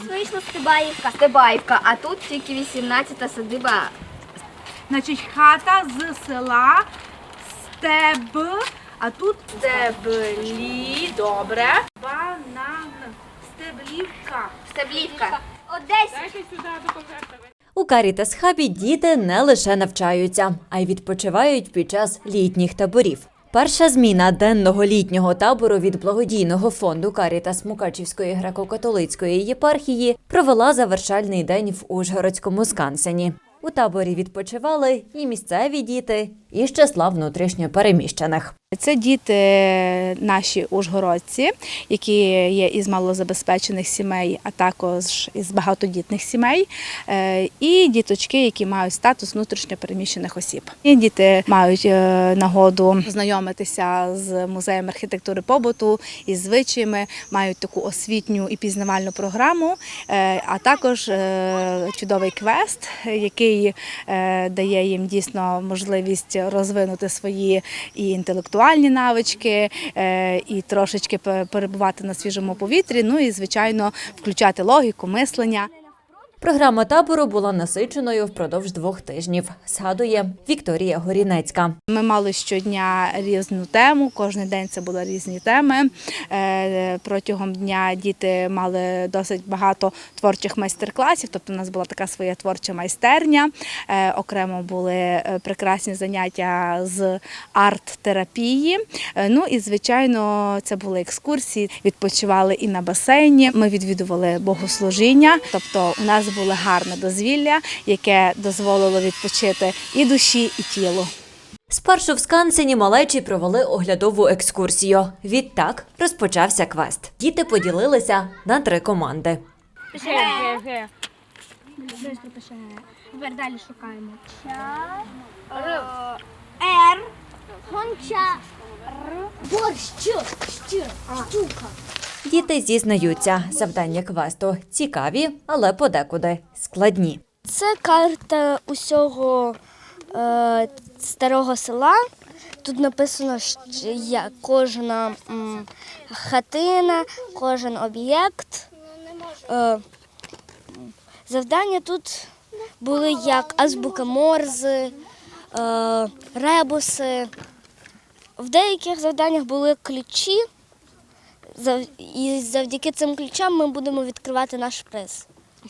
нас вийшла Стебаївка. Стебаївка, а тут тільки 18-та садиба. Значить, хата з села Стеб, а тут стеблі. Добре. Банан. Стеблівка. Стеблівка. Одесь. Дайте сюди до конверта. У Карітас Хабі діти не лише навчаються, а й відпочивають під час літніх таборів. Перша зміна денного літнього табору від благодійного фонду Карітас Мукачівської греко-католицької єпархії провела завершальний день в Ужгородському скансені. У таборі відпочивали і місцеві діти, і з числа внутрішньо переміщених. Це діти наші ужгородці, які є із малозабезпечених сімей, а також із багатодітних сімей, е, і діточки, які мають статус внутрішньопереміщених осіб. І діти мають е, нагоду знайомитися з музеєм архітектури побуту із звичаями, мають таку освітню і пізнавальну програму, е, а також чудовий квест, який дає їм дійсно можливість розвинути свої і інтелектуальні навички, е, і трошечки пе- перебувати на свіжому повітрі. Ну і звичайно включати логіку, мислення. Програма табору була насиченою впродовж двох тижнів, згадує Вікторія Горінецька. Ми мали щодня різну тему, кожен день це були різні теми. Е, Протягом дня діти мали досить багато творчих майстер-класів, тобто у нас була така своя творча майстерня. Е, Окремо були е, прекрасні заняття з арт-терапії. Ну і звичайно, це були екскурсії. Відпочивали і на басейні. Ми відвідували богослужіння, тобто у нас було гарне дозвілля, яке дозволило відпочити і душі, і тілу. Спершу в скансені малечі провели оглядову екскурсію. Відтак розпочався квест. Діти поділилися на три команди. Тепер далі шукаємо. Ча. Р. Гонча. Р. Борщ. Щ. Діти зізнаються, завдання квесту цікаві, але подекуди складні. Це карта усього е, старого села. Тут написано, що я, кожна м, хатина, кожен об'єкт. Е, завдання тут були як азбука Морзи, е, ребуси. В деяких завданнях були ключі, і завдяки цим ключам ми будемо відкривати наш приз.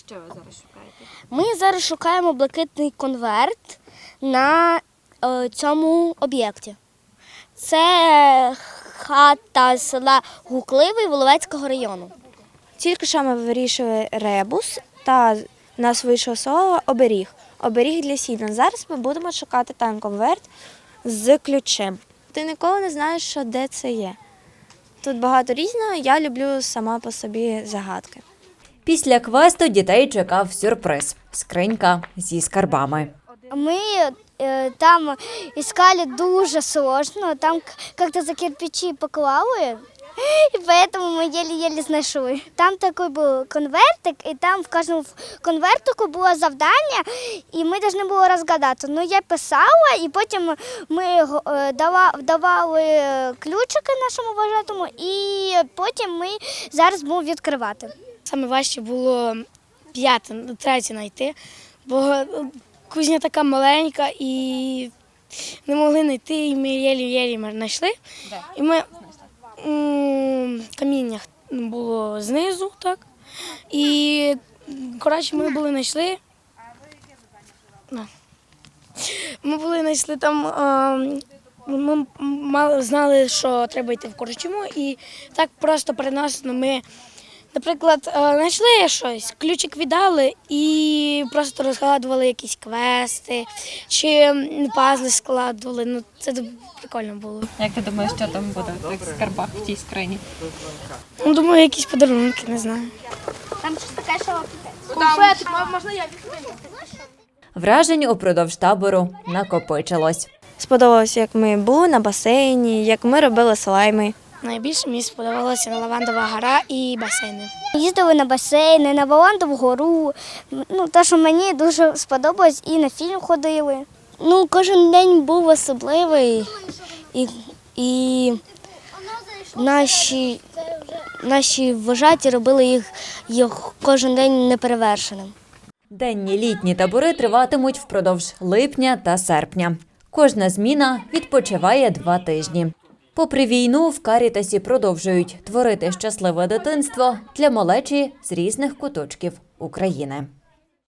Що ви зараз шукаєте? Ми зараз шукаємо блакитний конверт на е, цьому об'єкті. Це хата села Гукливий Воловецького району. Тільки що ми вирішили ребус, та в нас вийшло слово оберіг. Оберіг для сіна. Зараз ми будемо шукати там конверт з ключем. Ти ніколи не знаєш, що де це є. Тут багато різного, я люблю сама по собі загадки. Після квесту дітей чекав сюрприз скринька зі скарбами. Ми э, там іскали дуже сложно, там к- как-то за кирпичі поклали, и поэтому мы еле-еле знайшли. Там такий був конвертик, і там в кожному конвертику було завдання, і ми повинні були розгадати. Ну, я писала, і потім ми давали ключики нашому вважатому, і потім ми зараз будемо відкривати. Саме важче було п'яте, ну, третє знайти, бо е, кузня така маленька і не могли знайти, і ми єлі-єлі знайшли. І ми каміннях було знизу, так. І коротше, ми були знайшли. На. Ми були знайшли там. Ми мали знали, що треба йти в Корчому, і так просто переносно ми Наприклад, е, знайшли щось, ключик віддали і просто розгадували якісь квести чи пазли складували. Ну це прикольно було. Як ти думаєш, що там буде в тих скарбах в тій скрині? Ну, думаю, якісь подарунки, не знаю. Там щось таке, що можна я відкривати. Вражень упродовж табору накопичилось. Сподобалося, як ми були на басейні, як ми робили слайми. Найбільше мені сподобалася лавандова гора і басейни. Їздили на басейни, на Валандову гору. Ну, те, що мені дуже сподобалось, і на фільм ходили. Ну, кожен день був особливий. І, і наші, наші вважаті робили їх, їх кожен день неперевершеним. Денні літні табори триватимуть впродовж липня та серпня. Кожна зміна відпочиває два тижні. Попри війну, в Карітасі продовжують творити щасливе дитинство для малечі з різних куточків України.